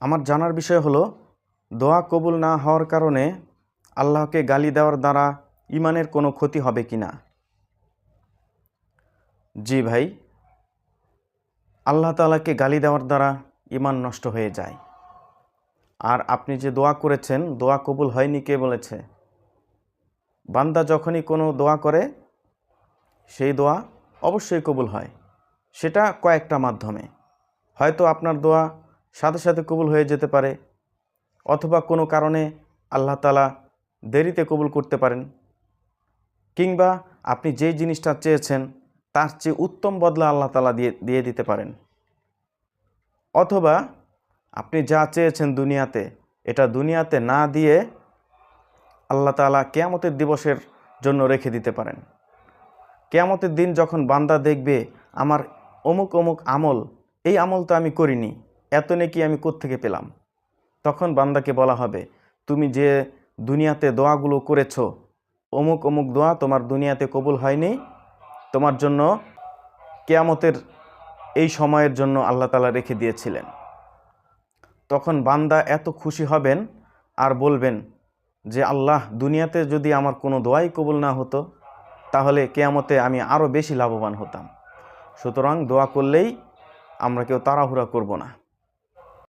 আমার জানার বিষয় হলো, দোয়া কবুল না হওয়ার কারণে আল্লাহকে গালি দেওয়ার দ্বারা ইমানের কোনো ক্ষতি হবে কি না? জি ভাই, আল্লাহ তালাকে গালি দেওয়ার দ্বারা ইমান নষ্ট হয়ে যায়। আর আপনি যে দোয়া করেছেন, দোয়া কবুল হয়নি কে বলেছে? বান্দা যখনই কোনো দোয়া করে, সেই দোয়া অবশ্যই কবুল হয়। সেটা কয়েকটা মাধ্যমে। হয়তো আপনার দোয়া সাথে সাথে কবুল হয়ে যেতে পারে অথবা কোনো কারণে আল্লাহ তালা দেরিতে কবুল করতে পারেন। কিংবা আপনি যেই জিনিসটা চেয়েছেন, তার চেয়ে উত্তম বদলা আল্লাহ তালা দিয়ে দিয়ে দিতে পারেন। অথবা আপনি যা চেয়েছেন দুনিয়াতে, এটা দুনিয়াতে না দিয়ে আল্লাহ তালা কেয়ামতের দিবসের জন্য রেখে দিতে পারেন। কেয়ামতের দিন যখন বান্দা দেখবে, আমার অমুক অমুক আমল, এই আমল তো আমি করিনি এত নেকি আমি কোত্থেকে পেলাম? তখন বান্দাকে বলা হবে, তুমি যে দুনিয়াতে দোয়াগুলো করেছ, অমুক অমুক দোয়া তোমার দুনিয়াতে কবুল হয়নি, তোমার জন্য কেয়ামতের এই সময়ের জন্য আল্লাহ তালা রেখে দিয়েছিলেন। তখন বান্দা এত খুশি হবেন আর বলবেন যে, আল্লাহ, দুনিয়াতে যদি আমার কোনো দোয়াই কবুল না হতো, তাহলে কেয়ামতে আমি আরও বেশি লাভবান হতাম। সুতরাং দোয়া করলেই আমরা কেউ তাড়াহুড়া করব না।